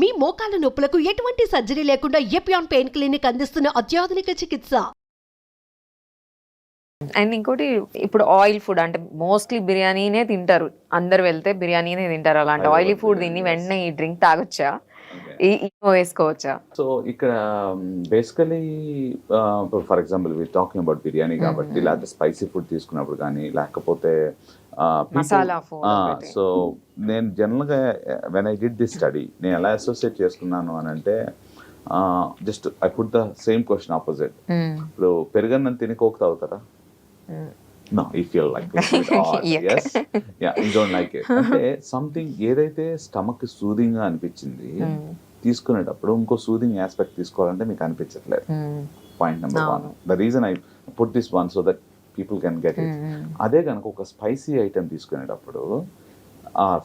మీ మోకాల నొప్పులకు ఎటువంటి సర్జరీ లేకుండా ఎపియాన్ పెయిన్ క్లినిక్ అందిస్తున్న అత్యాధునిక చికిత్స అండ్ ఇంకోటి ఇప్పుడు ఆయిల్ ఫుడ్ అంటే మోస్ట్లీ బిర్యానీనే తింటారు అందరు వెళ్తే బిర్యానీనే తింటారు అలాంటి ఆయిలీ ఫుడ్ తిని. వెంటనే ఈ డ్రింక్ తాగొచ్చా వేసుకోవచ్చా సో ఇక్కడ basically for example we talking about biryani కాబట్టి. లేకపోతే స్పైసీ ఫుడ్ తీసుకున్నప్పుడు కానీ లేకపోతే సో నేను జనరల్గా when I did this study నేను ఎలా అసోసియేట్ చేసుకున్నాను అని అంటే just I put the same question opposite ఇప్పుడు పెరుగన్నం తిని కోక్ తాగుతారా? నో ఈ ఫీల్ లైక్ డోంట్ ఇట్ అంటే సంథింగ్ ఏదైతే స్టమక్ సూదింగ్గా అనిపించింది తీసుకునేటప్పుడు ఇంకో సూదింగ్ ఆస్పెక్ట్ తీసుకోవాలంటే మీకు అనిపించట్లేదు. Point number one. The reason I put this one so that people can get it అదే కనుక ఒక స్పైసీ ఐటెం తీసుకునేటప్పుడు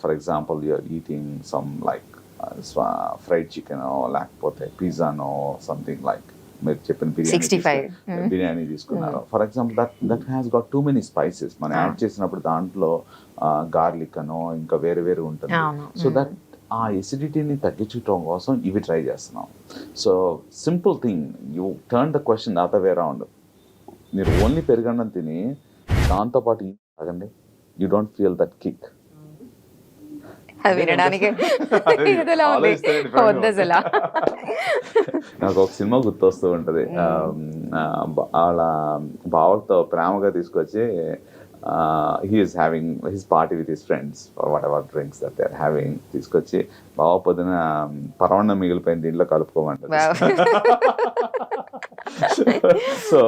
for example you're eating some like fried chicken లేకపోతే పిజ్జానో సంథింగ్ లైక్ మీరు చెప్పిన సిక్స్టీ ఫైవ్ బిర్యానీ బిర్యానీ తీసుకున్నారు. For example that that has got too many spices మనం యాడ్ చేసినప్పుడు దాంట్లో గార్లిక్ అనో ఇంకా వేరే వేరే ఉంటుంది. సో దట్ ఆ ఎసిడిటీని తగ్గించడం కోసం ఇవి ట్రై చేస్తున్నాం. So simple thing you turn the question other way round మీరు ఓన్లీ పెరుగన్నం తిని దాంతోపాటు తాగండి? You don't feel that kick అది వినడానికి. నాకు ఒక సినిమా గుర్తొస్తూ ఉంటది. వాళ్ళ బావలతో ప్రేమగా తీసుకొచ్చి he's having his party with his friends whatever drinks that they having తీసుకొచ్చి బావ పొద్దున పరవణం మిగిలిపోయిన దీంట్లో కలుపుకోమంటది so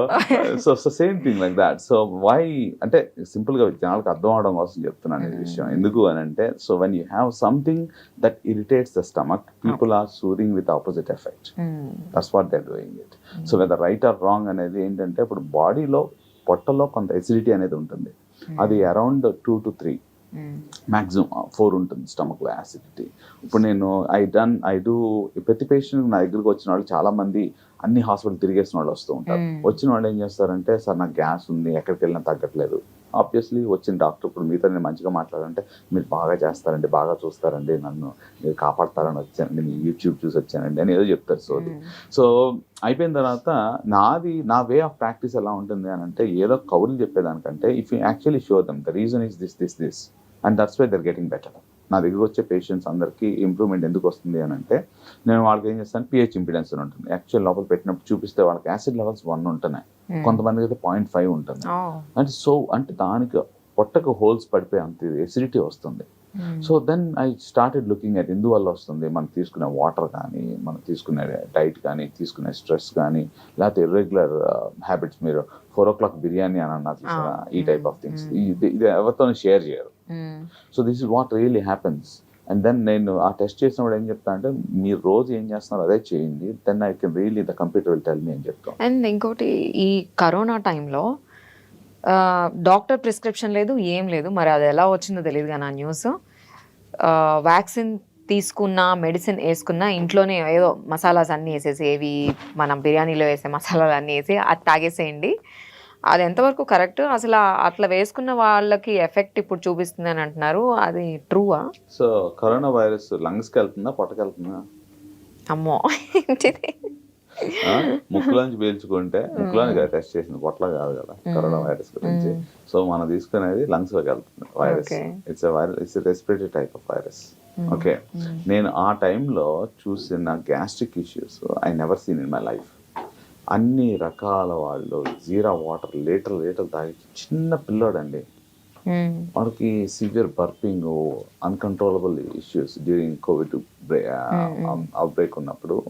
so so same thing like that so why అంటే సింపుల్గా జనాలకు అర్థం అవడం కోసం చెప్తున్నాను ఈ విషయం. ఎందుకు అని అంటే so when you have something that irritates the stomach people are souring with opposite effect that's what they doing it so whether right or wrong అనేది ఏంటంటే ఇప్పుడు బాడీలో పొట్టలో కొంత ఎసిడిటీ అనేది ఉంటుంది. అది around two to three. Maximum four ఉంటుంది స్టమక్లో యాసిడిటీ. ఇప్పుడు నేను ఐ డన్ ఐ డూ ప్రతి పేషెంట్ నా దగ్గరికి వచ్చిన వాళ్ళు చాలా మంది అన్ని హాస్పిటల్ తిరిగేసిన వాళ్ళు వస్తూ ఉంటారు. Mm. వచ్చిన వాళ్ళు ఏం చేస్తారంటే సార్ నాకు గ్యాస్ ఉంది ఎక్కడికి వెళ్ళినా తగ్గట్లేదు. ఆబ్వియస్లీ వచ్చిన డాక్టర్ ఇప్పుడు మీతో నేను మంచిగా మాట్లాడాలంటే మీరు బాగా చేస్తారండి బాగా చూస్తారండి నన్ను మీరు కాపాడతారని వచ్చానండి మీ యూట్యూబ్ చూసి వచ్చానండి అని ఏదో చెప్తారు సో సో అయిపోయిన తర్వాత నాది నా వే ఆఫ్ ప్రాక్టీస్ ఎలా ఉంటుంది అని అంటే ఏదో కౌరులు చెప్పేదానికంటే if you actually show them the reason is this this this and that's why they're getting better నా దగ్గర వచ్చే పేషెంట్స్ అందరికీ ఇంప్రూవ్మెంట్ ఎందుకు వస్తుంది అని అంటే నేను వాళ్ళకి ఏం చేస్తాను? పిహెచ్ ఇంపిడెన్స్ అని ఉంటుంది. యాక్చువల్ లోపల పెట్టినప్పుడు చూపిస్తే వాళ్ళకి యాసిడ్ లెవెల్స్ వన్ ఉంటున్నాయి. కొంతమందికి అయితే పాయింట్ ఫైవ్ ఉంటుంది అంటే సో అంటే దానికి పొట్టకు హోల్స్ పడిపోయి అంత ఎసిడిటీ వస్తుంది. So then I started looking at ఎందువల్ల వస్తుంది? మనం తీసుకునే వాటర్ కానీ మనం తీసుకునే డైట్ కానీ తీసుకునే స్ట్రెస్ కానీ లేకపోతే ఇర్రెగ్యులర్ హ్యాబిట్స్ మీరు ఫోర్ ఓ క్లాక్ బిర్యానీ అని అన్నారు చూసారా? ఈ టైప్ ఆఫ్ థింగ్స్ ఇది ఇది ఎవరితో షేర్ చేయరు. So this is what really happens and then నేను ఆ టెస్ట్ చేసినప్పుడు ఏం చెప్తా అంటే మీరు రోజు ఏం చేస్తున్నారు అదే చేయండి then I can really the computer will tell me అని చెప్తాం. అండ్ ఇంకోటి ఈ కరోనా టైంలో డాక్టర్ ప్రిస్క్రిప్షన్ లేదు ఏం లేదు. మరి అది ఎలా వచ్చిందో తెలియదు కానీ ఆ న్యూస్. వ్యాక్సిన్ తీసుకున్న మెడిసిన్ వేసుకున్న ఇంట్లోనే ఏదో మసాలాస్ అన్నీ వేసేసి ఏవి మనం బిర్యానీలో వేసే మసాలాలు అన్నీ వేసి అది తాగేసేయండి. అది ఎంతవరకు కరెక్ట్? అసలు అట్లా వేసుకున్న వాళ్ళకి ఎఫెక్ట్ ఇప్పుడు చూపిస్తుంది అని అంటున్నారు. అది ట్రూవా? సో కరోనా వైరస్ లంగ్స్కి వెళ్తుందా పొట్టకి వెళ్తుందా? అమ్మో ఏంటిది? ముక్కులోంచి పీల్చుకుంటే ముక్కులోని కదా టెస్ట్ చేసింది పొట్ల కాదు కదా కరోనా వైరస్ గురించి. సో మనం తీసుకునేది లంగ్స్లోకి వెళ్తుంది virus. It's virus it's respiratory type of virus okay. నేను ఆ టైంలో చూసిన gastric issues I never seen in my life అన్ని రకాల వాళ్ళు జీరా వాటర్ లీటర్ లీటర్ తాగి చిన్న పిల్లోడండి. వాడికి severe burping uncontrollable issues during Covid outbreak ఉన్నప్పుడు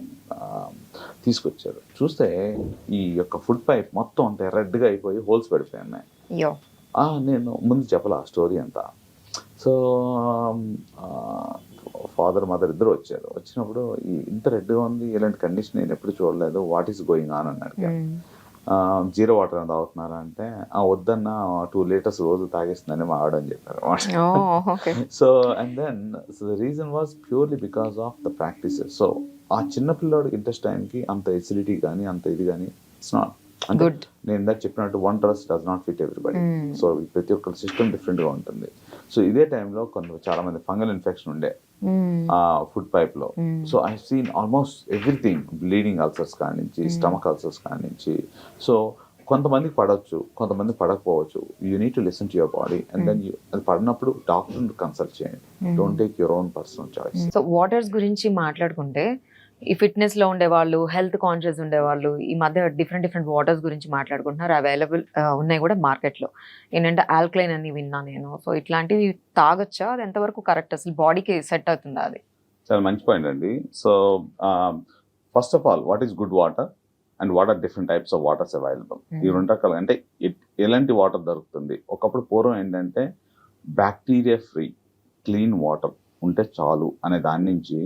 తీసుకొచ్చారు. చూస్తే ఈ యొక్క ఫుడ్ పైప్ మొత్తం అంత రెడ్గా అయిపోయి హోల్స్ పడిపోయి నేను ముందు చెప్పాల ఆ స్టోరీ అంతా. సో ఫాదర్ మదర్ ఇద్దరు వచ్చారు. వచ్చినప్పుడు ఈ ఇంత రెడ్గా ఉంది ఇలాంటి కండిషన్ నేను ఎప్పుడు చూడలేదు వాట్ ఈస్ గోయింగ్ ఆన్ అని అడిగాను మ్మ్. జీరో వాటర్ అని తాగుతున్నారా అంటే ఆ వద్దన్న టూ లీటర్స్ రోజు తాగేస్తుందని మా ఆవిడ అని చెప్పారు so and then so the reason was purely because of the practices so ఆ చిన్న పిల్లోడికి ఇంట్రెస్ట్ టైంకి అంత ఎసిడిటీ కానీ అంత ఇది కానీ ఇట్స్ నాట్ అంటే. నేను ఇందాక చెప్పినట్టు one dress does not fit everybody so ప్రతి ఒక్క సిస్టమ్ డిఫరెంట్గా ఉంటుంది. సో ఇదే టైంలో కొంత చాలా మంది ఫంగల్ ఇన్ఫెక్షన్ ఉండే food పైప్లో. So I seen almost everything bleeding ulcers కాడి నుంచి స్టమక్ అల్సర్స్ కాడి నుంచి సో కొంతమందికి పడవచ్చు కొంతమంది పడకపోవచ్చు. You need to listen to your body and then అది పడినప్పుడు డాక్టర్ కన్సల్ట్ చేయండి. Don't take your own personal choice so waters గురించి మాట్లాడుకుంటే ఈ ఫిట్నెస్లో ఉండేవాళ్ళు హెల్త్ కాన్షియస్ ఉండేవాళ్ళు ఈ మధ్య డిఫరెంట్ డిఫరెంట్ వాటర్స్ గురించి మాట్లాడుకుంటున్నారు. అవైలబుల్ ఉన్నాయి కూడా మార్కెట్లో. ఏంటంటే ఆల్కలైన్ అని విన్నా నేను. సో ఇట్లాంటివి తాగొచ్చా? అది ఎంతవరకు కరెక్ట్ అసలు బాడీకి సెట్ అవుతుందా అది? చాలా మంచి పాయింట్ అండి. So first of all what is good water and what are different types of waters available ఈ రెండు రకాలు అంటే ఎలాంటి వాటర్ దొరుకుతుంది? ఒకప్పుడు పూర్వం ఏంటంటే బ్యాక్టీరియా ఫ్రీ క్లీన్ వాటర్ ఉంటే చాలు అనే దాని నుంచి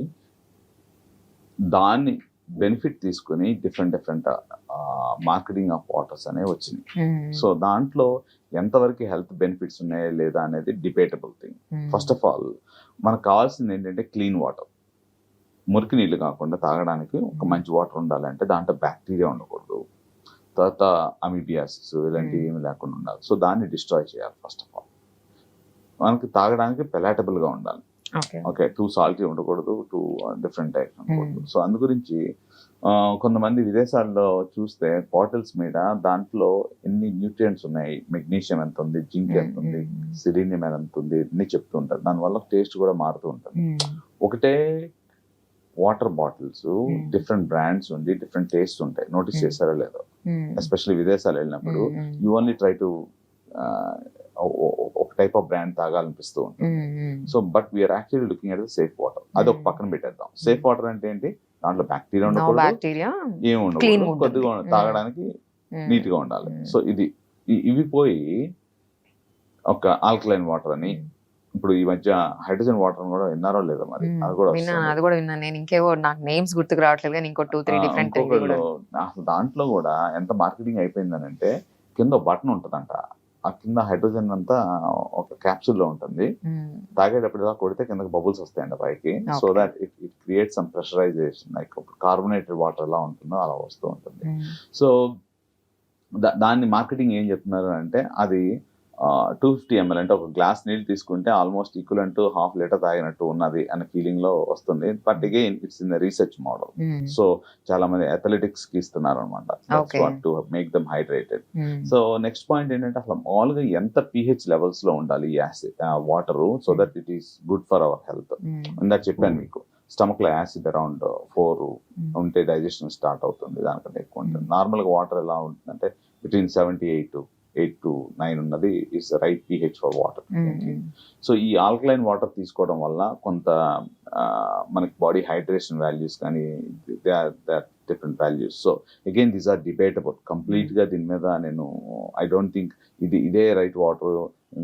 దాన్ని బెనిఫిట్ తీసుకుని different different marketing of waters అనేవి వచ్చినాయి సో దాంట్లో ఎంతవరకు హెల్త్ బెనిఫిట్స్ ఉన్నాయా లేదా అనేది debatable thing first of all మనకు కావాల్సింది ఏంటంటే క్లీన్ వాటర్ మురికి నీళ్ళు కాకుండా తాగడానికి ఒక మంచి వాటర్ ఉండాలంటే దాంట్లో బ్యాక్టీరియా ఉండకూడదు. తర్వాత అమిబియాసిస్ ఇలాంటివి ఏమి లేకుండా ఉండాలి. సో దాన్ని డిస్ట్రాయ్ చేయాలి ఫస్ట్ ఆఫ్ ఆల్ మనకి తాగడానికి palatable గా ఉండాలి. ఓకే. టూ సాల్టీ ఉండకూడదు టూ డిఫరెంట్ టైప్స్ ఉండకూడదు. సో అందు గురించి కొంతమంది విదేశాల్లో చూస్తే బాటిల్స్ మీద దాంట్లో ఎన్ని న్యూట్రియంట్స్ ఉన్నాయి? మెగ్నీషియం ఎంత ఉంది? జింక్ ఎంత ఉంది? సిలీనియం ఎంత ఉంది? అన్ని చెప్తూ ఉంటారు. దానివల్ల టేస్ట్ కూడా మారుతూ ఉంటుంది. ఒకటే వాటర్ బాటిల్స్ డిఫరెంట్ బ్రాండ్స్ ఉండి డిఫరెంట్ టేస్ట్ ఉంటాయి. నోటీస్. చేశారో లేదో. ఎస్పెషల్లీ విదేశాలు వెళ్ళినప్పుడు you only try to type of brand తాగాలనిపిస్తూ ఉంటుంది. So but we're actually looking at safe water అది ఒక. పక్కన పెట్టేద్దాం. సేఫ్ వాటర్ అంటే ఏంటి? దాంట్లో బ్యాక్టీరియా ఉండకూడదు. బ్యాక్టీరియా ఏమి ఉండకూడదు. కొద్దిగా. తాగడానికి నీట్గా ఉండాలి. సో ఇది ఇవి పోయి ఒక ఆల్కలైన్ వాటర్ అని ఇప్పుడు ఈ మధ్య హైడ్రోజన్ వాటర్ కూడా విన్నారో లేదో మరి? అది కూడా విన్నాను. అది కూడా విన్నాను నేను ఇంకేవో నాకు నేమ్స్ గుర్తుకు రావట్లేదు కానీ ఇంకో టూ త్రీ డిఫరెంట్ దాంట్లో కూడా ఎంత మార్కెటింగ్ అయిపోయిందని అంటే కింద బటన్ ఉంటుందంట. ఆ కింద హైడ్రోజన్ అంతా ఒక క్యాప్సూల్లో ఉంటుంది తాగేటప్పుడు ఇలా కొడితే కింద బబుల్స్ వస్తాయండి పైకి. So. That it it create some pressurization like carbonated water ఎలా ఉంటుందో అలా వస్తూ ఉంటుంది. సో దాన్ని మార్కెటింగ్ ఏం చెప్తున్నారు అంటే అది టూ ఫిఫ్టీ ఎంఎల్ అంటే ఒక గ్లాస్ నీళ్ళు తీసుకుంటే almost equal to half litre తాగినట్టు ఉన్నది అనే ఫీలింగ్లో వస్తుంది. But again it's in the research model so చాలా మంది అథ్లెటిక్స్కి ఇస్తున్నారు. అనమాట to make them hydrated so next point ఏంటంటే అసలు మామూలుగా ఎంత పిహెచ్ లెవెల్స్లో ఉండాలి acid water so that it is good for our health ఇందాక చెప్పాను మీకు స్టమక్లో యాసిడ్ అరౌండ్ ఫోర్ ఉంటే డైజెషన్ స్టార్ట్ అవుతుంది దానికంటే ఎక్కువ ఉంటుంది. నార్మల్గా వాటర్ ఎలా ఉంటుందంటే between seventy eight eight to nine ఉన్నది is right pH for water so ఈ ఆల్కలైన్ వాటర్ తీసుకోవడం వల్ల కొంత మనకి బాడీ హైడ్రేషన్ వాల్యూస్ కానీ they are they are different values so again these are debatable కంప్లీట్గా దీని మీద నేను ఐ డోంట్ థింక్ ఇది ఇదే రైట్ వాటర్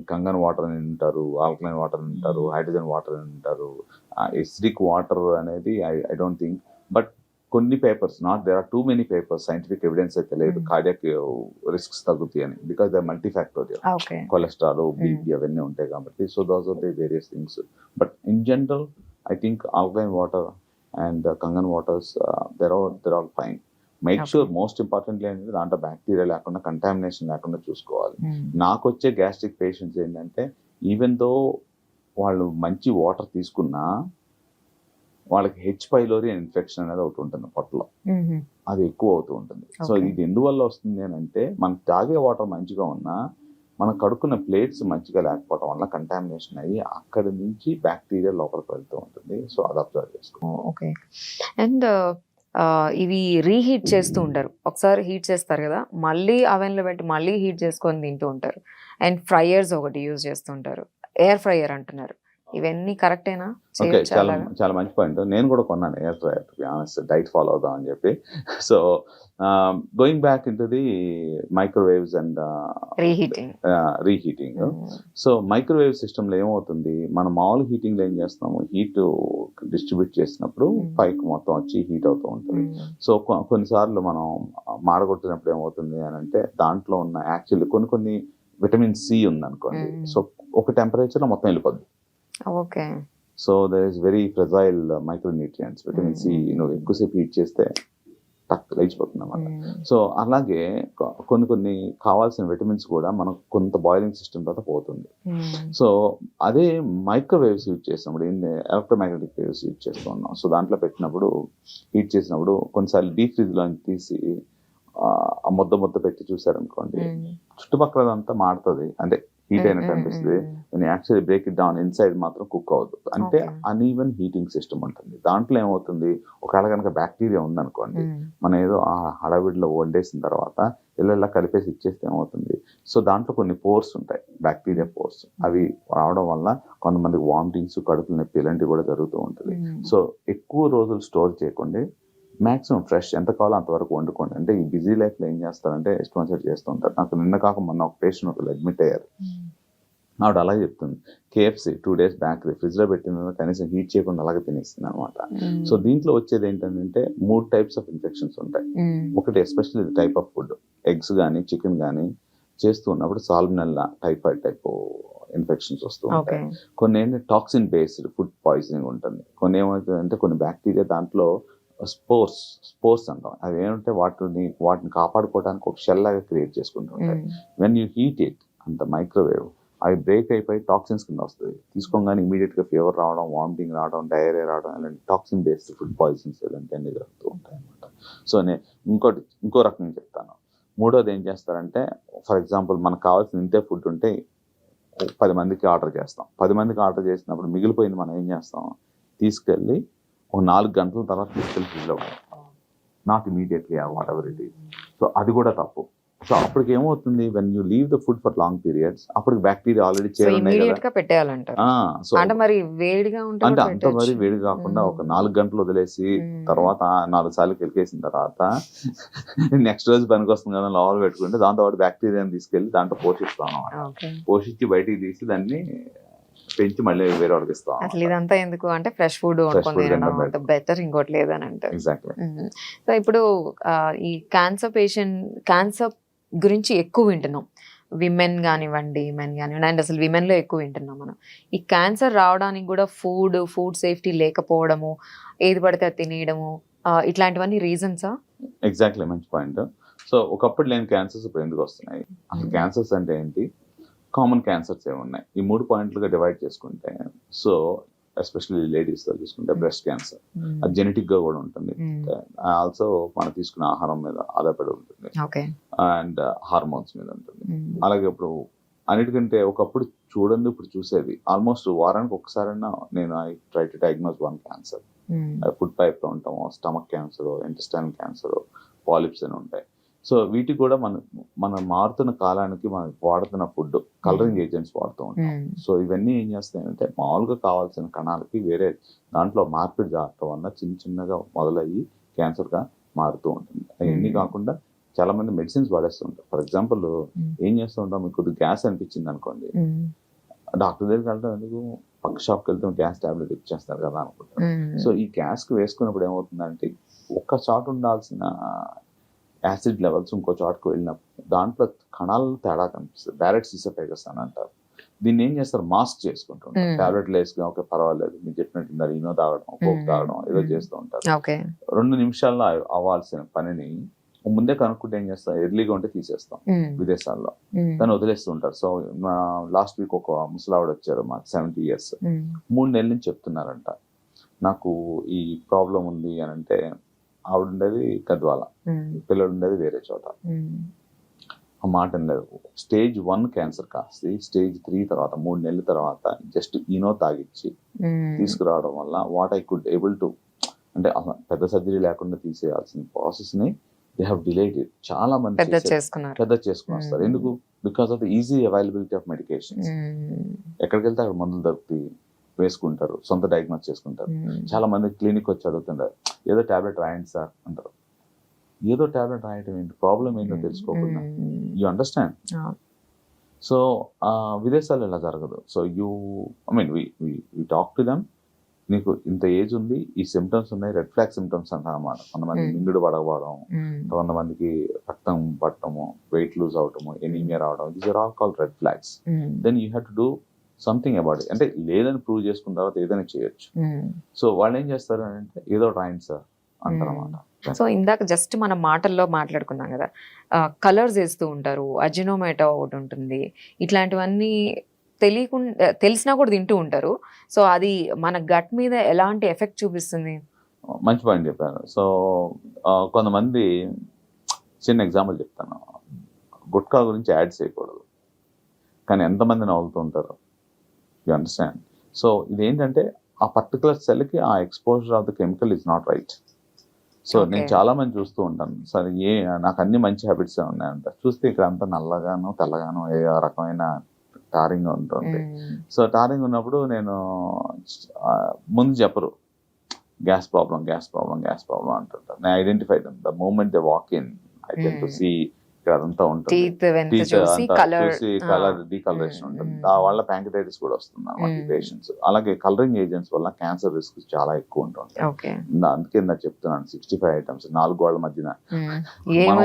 కంగన్ వాటర్ అని అంటారు ఆల్కలైన్ వాటర్ అని అంటారు హైడ్రోజన్ వాటర్ అని అంటారు. ఎసిడిక్ వాటర్ అనేది I I don't think but కొన్ని papers not there are too many papers scientific evidence అయితే లేదు. కార్డియాక్ రిస్క్స్ తగ్గుతాయి అని. Because they multi factorial cholesterol BP అవన్నీ ఉంటాయి కాబట్టి so those are the various things but in general I think alkaline water and Kangen waters there are there all fine make. Sure most importantly ఏంటంటే దాంట్లో bacteria లేకుండా contamination లేకుండా చూసుకోవాలి. నాకు వచ్చే గ్యాస్ట్రిక్ పేషెంట్స్ ఏంటంటే ఈవెన్ దో వాళ్ళు మంచి వాటర్ తీసుకున్నా వాళ్ళకి హెచ్ పైలోరి ఇన్ఫెక్షన్ అనేది ఒకటి ఉంటుంది పొట్టలో. అది ఎక్కువ అవుతూ ఉంటుంది. సో. ఇది ఎందువల్ల వస్తుంది అని అంటే మనకి తాగే వాటర్ మంచిగా ఉన్నా మన కడుక్కున్న ప్లేట్స్ మంచిగా లేకపోవడం వల్ల కంటామినేషన్ అయ్యి అక్కడి నుంచి బ్యాక్టీరియా లోపలికి వెళ్తూ ఉంటుంది. సో అది అబ్జర్వ్ చేసుకో. ఓకే. అండ్ ఇవి రీహీట్ చేస్తూ ఉంటారు. ఒకసారి హీట్ చేస్తారు కదా మళ్ళీ oven లో పెట్టి మళ్ళీ హీట్ చేసుకొని తింటూ ఉంటారు. అండ్ ఫ్రైయర్స్ ఒకటి యూజ్ చేస్తుంటారు ఎయిర్ ఫ్రైయర్ అంటున్నారు. ఇవన్నీ కరెక్టేనా ఓకే చాలా? చాలా మంచి పాయింట్ నేను కూడా కొన్నాను ఎయిర్ ఫ్రైయర్ డైట్ ఫాలో అవుదాం అని చెప్పి. So going back in to the microwaves and reheating reheating so microwave సిస్టంలో ఏమవుతుంది? మనం మామూలు హీటింగ్ ఏం చేస్తాము హీట్ డిస్ట్రిబ్యూట్ చేసినప్పుడు Mm. పైకి మొత్తం వచ్చి హీట్ అవుతూ ఉంటుంది. సో కొ- కొన్నిసార్లు మనం మాడగొట్టినప్పుడు ఏమవుతుంది అని అంటే దాంట్లో ఉన్న యాక్చువల్లీ కొన్ని కొన్ని విటమిన్ సి ఉంది అనుకోండి Mm. సో ఒక టెంపరేచర్లో మొత్తం వెళ్ళిపోద్ది. Okay so there is very fragile micronutrients vitamin C Mm. నువ్వు ఎక్కువసేపు హీట్ చేస్తే టక్ లేచిపోతుంది అన్నమాట సో అలాగే కొ- కొన్ని కొన్ని కావాల్సిన విటమిన్స్ కూడా మనకు కొంత బాయిలింగ్ సిస్టమ్ తర్వాత పోతుంది. సో అదే మైక్రోవేవ్స్ యూజ్ చేసినప్పుడు ఎలక్ట్రోమాగ్నెటిక్ వేవ్స్ యూజ్ చేస్తూ ఉన్నాం. సో దాంట్లో పెట్టినప్పుడు హీట్ చేసినప్పుడు కొన్నిసార్లు డీప్ ఫ్రిడ్జ్లో తీసి ముద్ద ముద్ద పెట్టి చూసారనుకోండి చుట్టుపక్కల అంతా మాడుతుంది అంటే హీట్ అయినట్టు అనిపిస్తుంది. నేను actually break it down inside మాత్రం కుక్ అవ్వదు అంటే. అన్ఈవెన్ హీటింగ్ సిస్టమ్ ఉంటుంది. దాంట్లో ఏమవుతుంది? ఒకవేళ కనుక బ్యాక్టీరియా ఉందనుకోండి మనం ఏదో ఆ హడావిడిలో వండేసిన తర్వాత ఇలా కలిపేసి ఇచ్చేస్తే ఏమవుతుంది? సో దాంట్లో కొన్ని పోర్స్ ఉంటాయి. Bacteria pores. అవి రావడం వల్ల కొంతమందికి వామిటింగ్స్ కడుపులు నొప్పి ఇలాంటివి కూడా జరుగుతూ ఉంటుంది. సో ఎక్కువ రోజులు స్టోర్ చేయకుండా. మాక్సిమం ఫ్రెష్ ఎంత కావాలో అంతవరకు వండుకోండి. అంటే ఈ బిజీ లైఫ్లో ఏం చేస్తారంటే ఇష్టం వచ్చినట్టు చేస్తూ ఉంటారు. నాకు నిన్న కాక మొన్న ఒక పేషెంట్ ఒకరు అడ్మిట్ అయ్యారు. ఆవిడ అలాగే చెప్తుంది. కేఎఫ్సి టూ డేస్ బ్యాక్ ఫ్రిడ్జ్లో పెట్టిన కనీసం హీట్ చేయకుండా అలాగే తినేస్తుంది అనమాట సో దీంట్లో వచ్చేది ఏంటంటే మూడు టైప్స్ ఆఫ్ ఇన్ఫెక్షన్స్ ఉంటాయి. ఒకటి especially type of food. Eggs కానీ చికెన్ కానీ చేస్తూ ఉన్నప్పుడు సాల్మినల్లా టైఫాయిడ్ టైప్ ఇన్ఫెక్షన్స్ వస్తూ ఉంటాయి. కొన్ని ఏంటంటే టాక్సిన్ బేస్డ్ ఫుడ్ పాయిజనింగ్ ఉంటుంది. కొన్ని ఏమవుతుందంటే కొన్ని బ్యాక్టీరియా దాంట్లో స్పోర్స్ స్పోర్స్ అంటాం. అవి ఏంటంటే వాటిని వాటిని కాపాడుకోవడానికి ఒక షెల్ లాగా క్రియేట్ చేసుకుంటూ ఉంటాయి. వెన్ యూ హీట్ ఇట్ అంత మైక్రోవేవ్ అవి బ్రేక్ అయిపోయి టాక్సిన్స్ కింద వస్తుంది. తీసుకోగానే ఇమీడియట్గా ఫీవర్ రావడం వామిటింగ్ రావడం డయేరియా రావడం ఇలాంటి టాక్సిన్ బేస్డ్ ఫుడ్ పాయిజన్స్ ఇలాంటివన్నీ జరుగుతూ ఉంటాయి అనమాట సో నేను ఇంకోటి ఇంకో రకంగా చెప్తాను. మూడోది ఏం చేస్తారంటే ఫర్ ఎగ్జాంపుల్ మనకు కావాల్సిన ఇంతే ఫుడ్ ఉంటే పది మందికి ఆర్డర్ చేస్తాం. పది మందికి ఆర్డర్ చేసినప్పుడు మిగిలిపోయింది మనం ఏం చేస్తాం? తీసుకెళ్ళి ఒక నాలుగు గంటల తర్వాత తీసుకెళ్ళి ఫ్రిడ్జ్లో not immediately what it is so అది కూడా తప్పు. సో అప్పటికి ఏమవుతుంది? When you leave the food for long periods అప్పటికి బ్యాక్టీరియా ఆల్రెడీ చేరున్నాయి అంటే మరి వేడిగా అంటే అంత మరి. వేడి కాకుండా. ఒక నాలుగు గంటలు వదిలేసి. తర్వాత నాలుగు సార్లు కెలికేసిన తర్వాత నెక్స్ట్ రోజు పనికి వస్తుంది కదా లోపల పెట్టుకుంటే దాంతో పాటు బ్యాక్టీరియాని తీసుకెళ్ళి దాంట్లో పోషిస్తాం పోషించి బయటికి తీసి దాన్ని పెంచి మళ్ళీ వేరే వాళ్ళకి ఇస్తాం అసలు ఇదంతా ఎందుకు? అంటే ఫ్రెష్ ఫుడ్ వండుకొని బెటర్ ఇంకోటి లేదని అంటారు. ఎగ్జాక్ట్లీ సో ఇప్పుడు ఈ క్యాన్సర్ పేషెంట్ క్యాన్సర్ గురించి ఎక్కువ వింటున్నాం. విమెన్ కానివ్వండి మెన్ కానివ్వండి అండ్ అసలు women లో ఎక్కువ వింటున్నాం మనం. ఈ క్యాన్సర్ రావడానికి కూడా ఫుడ్ ఫుడ్ సేఫ్టీ లేకపోవడము ఏది పడితే అది తినేయడము ఇట్లాంటివన్నీ రీజన్సా ఎగ్జాక్ట్లీ మంచి పాయింట్ సో ఒకప్పుడు లేని క్యాన్సర్స్ ఇప్పుడు ఎందుకు వస్తున్నాయి? అసలు. క్యాన్సర్స్ అంటే ఏంటి? కామన్ క్యాన్సర్స్ ఏమున్నాయి ఈ మూడు పాయింట్లుగా డివైడ్ చేసుకుంటే సో ఎస్పెషల్లీ లేడీస్తో చూసుకుంటే బ్రెస్ట్ క్యాన్సర్ అది జెనెటిక్గా కూడా ఉంటుంది. ఆల్సో మనం తీసుకునే ఆహారం మీద ఆధారపడి ఉంటుంది. ఓకే అండ్ హార్మోన్స్ మీద ఉంటుంది. అలాగే ఇప్పుడు అన్నిటికంటే ఒకప్పుడు చూడండి ఇప్పుడు చూసేది ఆల్మోస్ట్ వారానికి ఒకసారైనా నేను I try to diagnose one cancer. Food పైప్లో ఉంటాము stomach cancer intestine cancer polyps అని ఉంటాయి. సో వీటికి కూడా మన మన మారుతున్న కాలానికి మనం వాడుతున్న ఫుడ్ కలరింగ్ ఏజెంట్స్ వాడుతూ ఉంటాం. సో ఇవన్నీ ఏం చేస్తాయంటే మామూలుగా కావాల్సిన కణాలకి వేరే దాంట్లో మార్పిడి జరగటం వల్ల చిన్న చిన్నగా మొదలయ్యి cancer గా మారుతూ ఉంటుంది. అవన్నీ. కాకుండా చాలా మంది మెడిసిన్స్ వాడేస్తుంటారు ఫర్ ఎగ్జాంపుల్ ఏం చేస్తూ ఉంటాం? మీకు కొద్దిగా గ్యాస్ అనిపించింది అనుకోండి. డాక్టర్ దగ్గరికి వెళ్తాం ఎందుకు? పక్క షాప్కి వెళ్తాం గ్యాస్ టాబ్లెట్ ఇచ్చేస్తారు కదా అనుకుంటారు. సో ఈ గ్యాస్కి వేసుకున్నప్పుడు ఏమవుతుందంటే ఒక్క చోట ఉండాల్సిన యాసిడ్ లెవెల్స్ ఇంకో చోటకి వెళ్ళినప్పుడు దాంట్లో కణాలలో తేడా కనిపిస్తుంది. డైరెక్ట్ సిసోఫైగస్ అని అంటారు. దీన్ని ఏం చేస్తారు? మాస్క్ చేసుకుంటుంటారు Mm. టాబ్లెట్లు వేసుకుని ఓకే పర్వాలేదు మీరు చెప్పినట్టు ఇనో తాగడం కోక్. తాగడం ఏదో. చేస్తూ ఉంటారు. రెండు నిమిషాల్లో అవ్- అవ్వాల్సిన పనిని ముందే కనుక్కుంటే ఏం చేస్తాం? ఎర్లీగా ఉంటే తీసేస్తాం విదేశాల్లో. దాన్ని వదిలేస్తూ ఉంటారు. సో లాస్ట్ వీక్ ఒక ముసలావిడ వచ్చారు మాకు సెవెంటీ ఇయర్స్ మూడు నెలల నుంచి చెప్తున్నారంట. నాకు ఈ ప్రాబ్లం ఉంది అని అంటే ఆవిడ ఉండేది గద్వాల. పిల్లలు ఉండేది వేరే చోట. ఆ మాట లేదు స్టేజ్ వన్ క్యాన్సర్ కాస్త స్టేజ్ త్రీ తర్వాత మూడు నెలల తర్వాత జస్ట్ ఈనో తాగిచ్చి తీసుకురావడం వల్ల what I could able to అంటే పెద్ద సర్జరీ లేకుండా తీసేయాల్సిన ప్రాసెస్ని దే హ్యావ్ డిలేడ్ ఇట్ చాలా మంది పెద్ద చేసే- చేసుకున్నారు. పెద్ద చేసుకుని వస్తారు Mm. ఎందుకు? Because of the easy availability of medications ఎక్కడికి వెళ్తే అక్కడ మందులు దొరుకుతాయి వేసుకుంటారు. సొంత డయాగ్నోస్ చేసుకుంటారు. చాలా మంది క్లినిక్ వచ్చి అడుగుతుంటారు. ఏదో టాబ్లెట్ రాయండి సార్ అంటారు. ఏదో టాబ్లెట్ రాయటం ఏంటి? ప్రాబ్లం ఏంటో తెలుసుకోకుండా. You understand. సో విదేశాల్లో ఇలా జరగదు. So you I mean we talk to them నీకు ఇంత ఏజ్ ఉంది ఈ సిమ్టమ్స్ ఉన్నాయి రెడ్ ఫ్లాగ్ సిమ్టమ్స్ అంటారు అన్నమాట. కొంతమంది. మింగుడు పడకపోవడం కొంతమందికి రక్తం పట్టడము వెయిట్ లూజ్ అవటము ఎనీమియా రావడం these are all call red flags then you have to do something about it అంటే లేదని ప్రూవ్ చేసుకున్న తర్వాత ఏదైనా చేయొచ్చు. సో వాళ్ళు ఏం చేస్తారు అంటే ఏదో రాయండి సార్ అంటారు అన్నమాట. సో ఇందాక జస్ట్ మనం మాటల్లో మాట్లాడుకున్నాం కదా. కలర్స్ వేస్తూ ఉంటారు అజినోమేటో ఒకటి ఉంటుంది. ఇట్లాంటివన్నీ తెలియకుండా తెలిసినా కూడా తింటూ ఉంటారు. సో అది మన గట్ మీద ఎలాంటి ఎఫెక్ట్ చూపిస్తుంది? మంచి పాయింట్ చెప్పారు. సో కొంతమంది చిన్న ఎగ్జాంపుల్ చెప్తాను. గుట్కా గురించి యాడ్ చేయకూడదు. కానీ ఎంతమంది నవ్వుతూ ఉంటారు? You understand? సో ఇదేంటంటే ఆ పర్టికులర్ సెల్కి ఆ exposure of the chemical is not right. So నేను. చాలా మంది చూస్తూ ఉంటాను. సరే ఏ నాకు అన్ని మంచి హ్యాబిట్స్ ఉన్నాయంట. చూస్తే ఇక్కడ అంతా నల్లగాను తెల్లగాను ఏ రకమైన టారింగ్ ఉంటుంది. సో టారింగ్ ఉన్నప్పుడు నేను ముందు చెప్పరు. Gas problem gas problem gas problem అంటుంటారు. నేను identify the moment they walk in I can to. See ఇక్కడ అదంతా ఉంటుంది. చూసి కలర్ డీకలరేషన్ ఉంటుంది. వల్ల ప్యాంకటైటిస్ కూడా వస్తుంది అన్నమాట. పేషెంట్స్ అలాగే కలరింగ్ ఏజెంట్స్ వల్ల క్యాన్సర్ రిస్క్ చాలా ఎక్కువ ఉంటుంది అందుకే నాకు చెప్తున్నాను సిక్స్టీ ఫైవ్ ఐటమ్స్ నాలుగు గోడల మధ్యన. మనం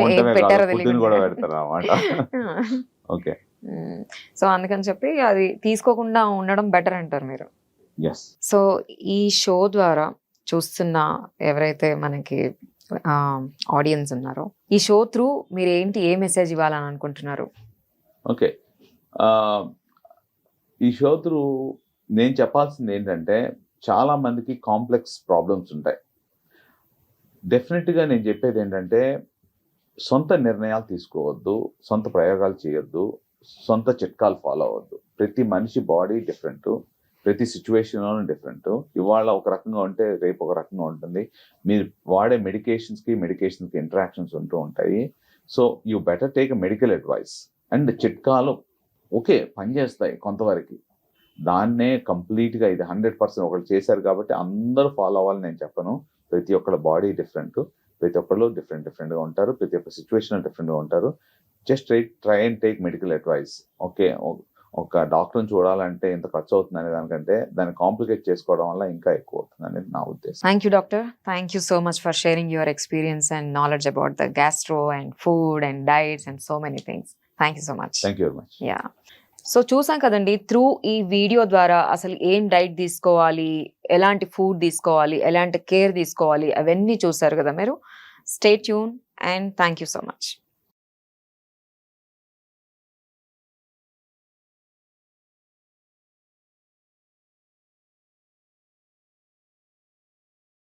కూడా పెడతారు అన్నమాట. ఓకే. సో అందుకని చెప్పి అది తీసుకోకుండా ఉండడం బెటర్ అంటారు మీరు. సో ఈ షో ద్వారా చూస్తున్న ఎవరైతే మనకి ఆడియన్స్ ఉన్నారో ఈ షో త్రూ మీరు ఏంటి ఏ మెసేజ్ ఇవ్వాలని అనుకుంటున్నారు? ఓకే. ఈ షో త్రూ నేను చెప్పాల్సింది ఏంటంటే చాలా మందికి కాంప్లెక్స్ ప్రాబ్లమ్స్ ఉంటాయి. డెఫినెట్గా నేను చెప్పేది ఏంటంటే సొంత నిర్ణయాలు తీసుకోవద్దు సొంత ప్రయోగాలు చేయొద్దు సొంత చిట్కాలు ఫాలో అవ్వద్దు. ప్రతి మనిషి బాడీ డిఫరెంట్ ప్రతి సిచ్యువేషన్లోనూ డిఫరెంట్ ఇవాళ ఒక రకంగా ఉంటే రేపు ఒక రకంగా ఉంటుంది. మీరు వాడే మెడికేషన్స్కి మెడికేషన్కి ఇంటరాక్షన్స్ ఉంటూ ఉంటాయి. So you better take medical advice and చిట్కాలు ఓకే పనిచేస్తాయి కొంతవరకు. దాన్నే కంప్లీట్గా ఇది హండ్రెడ్ పర్సెంట్ ఒకళ్ళు చేశారు కాబట్టి అందరూ ఫాలో అవ్వాలని నేను చెప్పను. ప్రతి ఒక్కళ్ళ బాడీ డిఫరెంట్ ప్రతి ఒక్కళ్ళు డిఫరెంట్ డిఫరెంట్గా ఉంటారు. ప్రతి ఒక్క సిచ్యువేషన్ డిఫరెంట్గా ఉంటారు. Just try try and take medical advice. Okay ఒక డాక్టర్ని చూడాలంటే ఇంత ఖర్చు అవుతుంది అనే దానికంటే దాన్ని కాంప్లికేట్ చేసుకోవడం వల్ల ఇంకా ఎక్కువ అవుతుంది అనేది నా ఉద్దేశం. Thank you doctor thank you so much for sharing your experience and knowledge about the gastro and food and diets and so many things thank you so much thank you very much yeah so చూసాం కదండి through ఈ video ద్వారా అసలు ఏం diet తీసుకోవాలి ఎలాంటి food తీసుకోవాలి ఎలాంటి కేర్ తీసుకోవాలి అవన్నీ చూసారు కదా మీరు. Stay tune and thank you so much